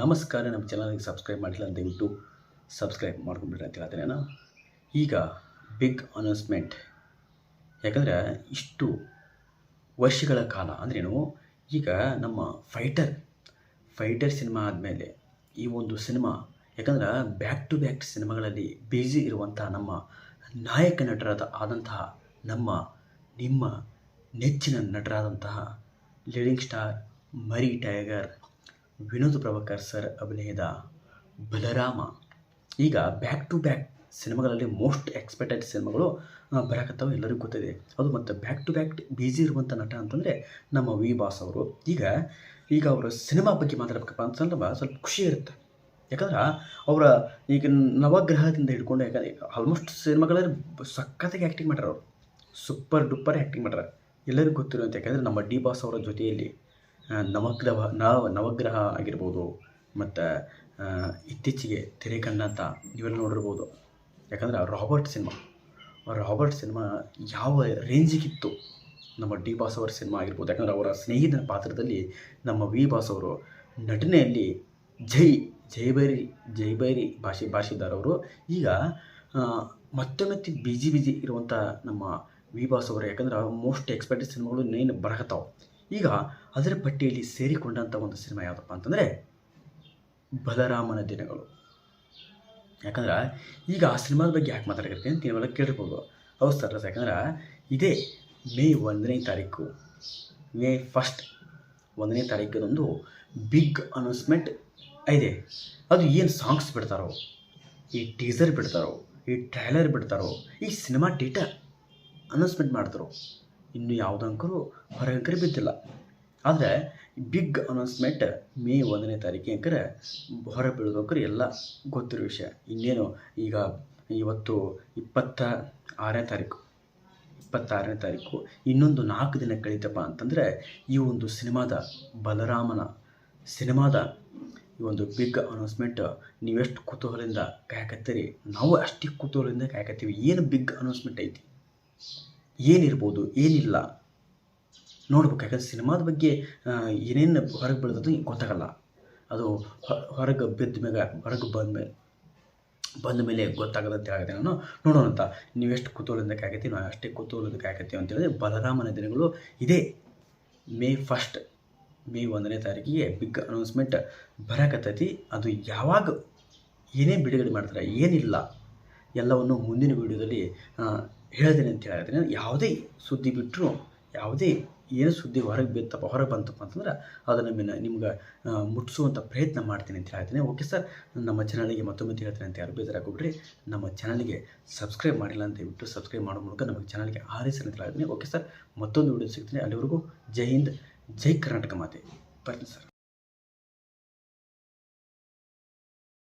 ನಮಸ್ಕಾರ, ನಮ್ಮ ಚಾನಲ್ಗೆ ಸಬ್ಸ್ಕ್ರೈಬ್ ಮಾಡಿಲ್ಲ ಅಂತ ದಯವಿಟ್ಟು ಸಬ್ಸ್ಕ್ರೈಬ್ ಮಾಡ್ಕೊಂಡ್ಬಿಟ್ರೆ ಅಂತ ಹೇಳ್ತೇನೆ ನಾನು. ಈಗ ಬಿಗ್ ಅನೌನ್ಸ್ಮೆಂಟ್ ಯಾಕಂದರೆ ಇಷ್ಟು ವರ್ಷಗಳ ಕಾಲ ಅಂದ್ರೇನು, ಈಗ ನಮ್ಮ ಫೈಟರ್ ಫೈಟರ್ ಸಿನಿಮಾ ಆದಮೇಲೆ ಈ ಒಂದು ಸಿನಿಮಾ ಯಾಕಂದ್ರೆ ಬ್ಯಾಕ್ ಟು ಬ್ಯಾಕ್ ಸಿನಿಮಾಗಳಲ್ಲಿ ಬ್ಯುಸಿ ಇರುವಂಥ ನಮ್ಮ ನಾಯಕ ನಟರಾದ ಆದಂತಹ ನಮ್ಮ, ನಿಮ್ಮ ನೆಚ್ಚಿನ ನಟರಾದಂತಹ ಲೀಡಿಂಗ್ ಸ್ಟಾರ್ ಮರಿ ಟೈಗರ್ ವಿನೋದ್ ಪ್ರಭಾಕರ್ ಸರ್ ಅಭಿನಯದ ಬಲರಾಮ. ಈಗ ಬ್ಯಾಕ್ ಟು ಬ್ಯಾಕ್ ಸಿನಿಮಾಗಳಲ್ಲಿ ಮೋಸ್ಟ್ ಎಕ್ಸ್ಪೆಕ್ಟೆಡ್ ಸಿನಿಮಾಗಳು ಬರಕತ್ತವೆ, ಎಲ್ಲರಿಗೂ ಗೊತ್ತಿದೆ. ಅದು ಮತ್ತು ಬ್ಯಾಕ್ ಟು ಬ್ಯಾಕ್ ಬ್ಯುಸಿ ಇರುವಂಥ ನಟ ಅಂತಂದರೆ ನಮ್ಮ ವಿ ಬಾಸ್ ಅವರು. ಈಗ ಈಗ ಅವರ ಸಿನಿಮಾ ಬಗ್ಗೆ ಮಾತಾಡ್ಬೇಕಪ್ಪ ಅಂತಂದ್ರೆ ಸ್ವಲ್ಪ ಖುಷಿ ಇರುತ್ತೆ. ಯಾಕಂದ್ರೆ ಅವರ ಈಗ ನವಗ್ರಹದಿಂದ ಹಿಡ್ಕೊಂಡು ಯಾಕಂದ್ರೆ ಆಲ್ಮೋಸ್ಟ್ ಸಿನಿಮಾಗಳಲ್ಲಿ ಸಖತ್ತಾಗಿ ಆ್ಯಕ್ಟಿಂಗ್ ಮಾಡ್ಯಾರ ಅವರು. ಸೂಪರ್ ಡೂಪರ್ ಆ್ಯಕ್ಟಿಂಗ್ ಮಾಡ್ಯಾರ. ಎಲ್ಲರಿಗೂ ಗೊತ್ತಿರುವಂತೆ ಯಾಕಂದರೆ ನಮ್ಮ ಡಿ ಬಾಸ್ ಅವರ ಜೊತೆಯಲ್ಲಿ ನವಗ್ರಹ, ನವ, ನವಗ್ರಹ ಆಗಿರ್ಬೋದು, ಮತ್ತು ಇತ್ತೀಚೆಗೆ ತೆರೆ ಕಂಡಂಥ ಇವೆಲ್ಲ ನೋಡಿರ್ಬೋದು. ಯಾಕಂದ್ರೆ ರಾಬರ್ಟ್ ಸಿನಿಮಾ ರಾಬರ್ಟ್ ಸಿನಿಮಾ ಯಾವ ರೇಂಜಿಗಿತ್ತು? ನಮ್ಮ ಡಿ ಬಾಸ್ ಅವರ ಸಿನಿಮಾ ಆಗಿರ್ಬೋದು, ಯಾಕಂದ್ರೆ ಅವರ ಸ್ನೇಹಿತನ ಪಾತ್ರದಲ್ಲಿ ನಮ್ಮ ವಿ ಬಾಸ್ ಅವರು ನಟನೆಯಲ್ಲಿ ಜೈ ಜೈಬೈರಿ ಜೈಬೈರಿ ಭಾಷೆ ಭಾಷೆದಾರವರು ಈಗ ಮತ್ತೆ ಮತ್ತೊಮ್ಮೆ ಬಿಜಿ ಬಿಜಿ ಇರುವಂಥ ನಮ್ಮ ವಿ ಬಾಸ್ ಅವರು ಯಾಕಂದ್ರೆ ಮೋಸ್ಟ್ ಎಕ್ಸ್ಪೆಕ್ಟೆಡ್ ಸಿನಿಮಾಗಳು ನೇನು ಬರಕತ್ತಾವ ಈಗ ಅದರ ಪಟ್ಟಿಯಲ್ಲಿ ಸೇರಿಕೊಂಡಂಥ ಒಂದು ಸಿನಿಮಾ ಯಾವುದಪ್ಪ ಅಂತಂದರೆ ಬಲರಾಮನ ದಿನಗಳು. ಯಾಕಂದ್ರೆ ಈಗ ಆ ಸಿನಿಮಾದ ಬಗ್ಗೆ ಯಾಕೆ ಮಾತಾಡಕತ್ತೀನಿ ಅಂತ ನೀವೆಲ್ಲ ಕೇಳಿರ್ಬೋದು ಹೌದು ಸರ್, ಯಾಕಂದ್ರೆ ಇದೇ ಮೇ ಒಂದನೇ ತಾರೀಕು, ಮೇ ಫಸ್ಟ್ ಒಂದನೇ ತಾರೀಕಿನೊಂದು ಬಿಗ್ ಅನೌನ್ಸ್ಮೆಂಟ್ ಇದೆ. ಅದು ಏನು ಸಾಂಗ್ಸ್ ಬಿಡ್ತಾರೋ, ಈ ಟೀಸರ್ ಬಿಡ್ತಾರೋ, ಈ ಟ್ರೈಲರ್ ಬಿಡ್ತಾರೋ, ಈ ಸಿನಿಮಾ ಡೇಟಾ ಅನೌನ್ಸ್ಮೆಂಟ್ ಮಾಡ್ತಾರೋ. ಇನ್ನು ಹೊರ ಹೊರಗಂಕರೆ ಬಿದ್ದಿಲ್ಲ. ಆದರೆ ಬಿಗ್ ಅನೌನ್ಸ್ಮೆಂಟ್ ಮೇ ಒಂದನೇ ತಾರೀಕಿಗೆ ಹೊರ ಬೀಳ್ಬೇಕ್ರೆ ಎಲ್ಲ ಗೊತ್ತಿರೋ ವಿಷಯ. ಇನ್ನೇನು ಈಗ ಇವತ್ತು ಇಪ್ಪತ್ತ ಆರನೇ ತಾರೀಕು. ಇಪ್ಪತ್ತಾರನೇ ತಾರೀಕು. ಇನ್ನೊಂದು ನಾಲ್ಕು ದಿನ ಕಳೀತಪ್ಪ ಅಂತಂದರೆ ಈ ಒಂದು ಸಿನಿಮಾದ ಬಲರಾಮನ ಸಿನಿಮಾದ ಈ ಒಂದು ಬಿಗ್ ಅನೌನ್ಸ್ಮೆಂಟ್ ನೀವೆಷ್ಟು ಕುತೂಹಲದಿಂದ ಕಾಯಕತ್ತೀರಿ? ನಾವು ಅಷ್ಟೇ ಕುತೂಹಲದಿಂದ ಕಾಯಕತ್ತೀವಿ. ಏನು ಬಿಗ್ ಅನೌನ್ಸ್ಮೆಂಟ್ ಐತಿ? ಏನಿರ್ಬೋದು, ಏನಿಲ್ಲ. ನೋಡ್ಬೇಕು ಯಾಕಂದ್ರೆ ಸಿನಿಮಾದ ಬಗ್ಗೆ ಏನೇನು ಹೊರಗೆ ಬೆಳೆದದ್ದು ಗೊತ್ತಾಗಲ್ಲ. ಅದು ಹೊರಗೆ ಬಿದ್ದ ಮ್ಯಾಗ, ಹೊರಗೆ ಬಂದ ಮೇಲೆ ಬಂದ ಮೇಲೆ ಗೊತ್ತಾಗದಂತೆ ಹೇಳಿದೆ ನಾನು. ನೋಡೋಣ ಅಂತ. ನೀವೆಷ್ಟು ಕುತೂಹಲದಿಂದ ಆಗೈತಿ ನಾವು ಅಷ್ಟೇ ಕುತೂಹಲದಿಂದ ಆಗೈತಿ ಅಂತ ಹೇಳಿದ್ರೆ ಬಲರಾಮನ ದಿನಗಳು ಇದೇ. ಮೇ ಫಸ್ಟ್, ಮೇ ಒಂದನೇ ತಾರೀಕಿಗೆ ಬಿಗ್ ಅನೌನ್ಸ್ಮೆಂಟ್ ಬರಕತ್ತೈತಿ. ಅದು ಯಾವಾಗ ಏನೇ ಬಿಡುಗಡೆ ಮಾಡ್ತಾರೆ, ಏನಿಲ್ಲ. ಎಲ್ಲವನ್ನು ಮುಂದಿನ ವೀಡಿಯೋದಲ್ಲಿ ಹೇಳ್ತೀನಿ ಅಂತ ಹೇಳಿದ್ರೆ ಯಾವುದೇ ಸುದ್ದಿ ಬಿಟ್ಟರು ಯಾವುದೇ ಏನು ಸುದ್ದಿ ಹೊರಗೆ ಬಿತ್ತಪ್ಪ, ಹೊರಗೆ ಬಂತಪ್ಪ ಅಂತಂದ್ರೆ ಅದನ್ನು ನಿಮ್ಮನ್ನು ನಿಮ್ಗೆ ಮುಟ್ಟಿಸುವಂಥ ಪ್ರಯತ್ನ ಮಾಡ್ತೀನಿ ಅಂತ ಹೇಳ್ತೀನಿ. ಓಕೆ ಸರ್ ನಮ್ಮ ಚಾನಲಿಗೆ ಮತ್ತೊಮ್ಮೆ ಹೇಳ್ತೀನಿ ಅಂತ ಯಾರು ಬೇಜಾರಾಗ್ಬಿಡ್ರಿ ನಮ್ಮ ಚಾನಲ್ಗೆ ಸಬ್ಸ್ಕ್ರೈಬ್ ಮಾಡಿಲ್ಲ ಅಂತ ಹೇಳ್ಬಿಟ್ಟು ಸಬ್ಸ್ಕ್ರೈಬ್ ಮಾಡೋ ಮೂಲಕ ನಮ್ಮ ಚಾನಲ್ಗೆ ಆರಿಸಿ ಅಂತ ಹೇಳ್ತೀನಿ. ಓಕೆ ಸರ್ ಮತ್ತೊಂದು ವಿಡಿಯೋ ಸಿಗ್ತೀನಿ. ಅಲ್ಲಿವರೆಗೂ ಜೈ ಹಿಂದ್, ಜೈ ಕರ್ನಾಟಕ ಮಾತೆ. ಬರ್ತೀನಿ ಸರ್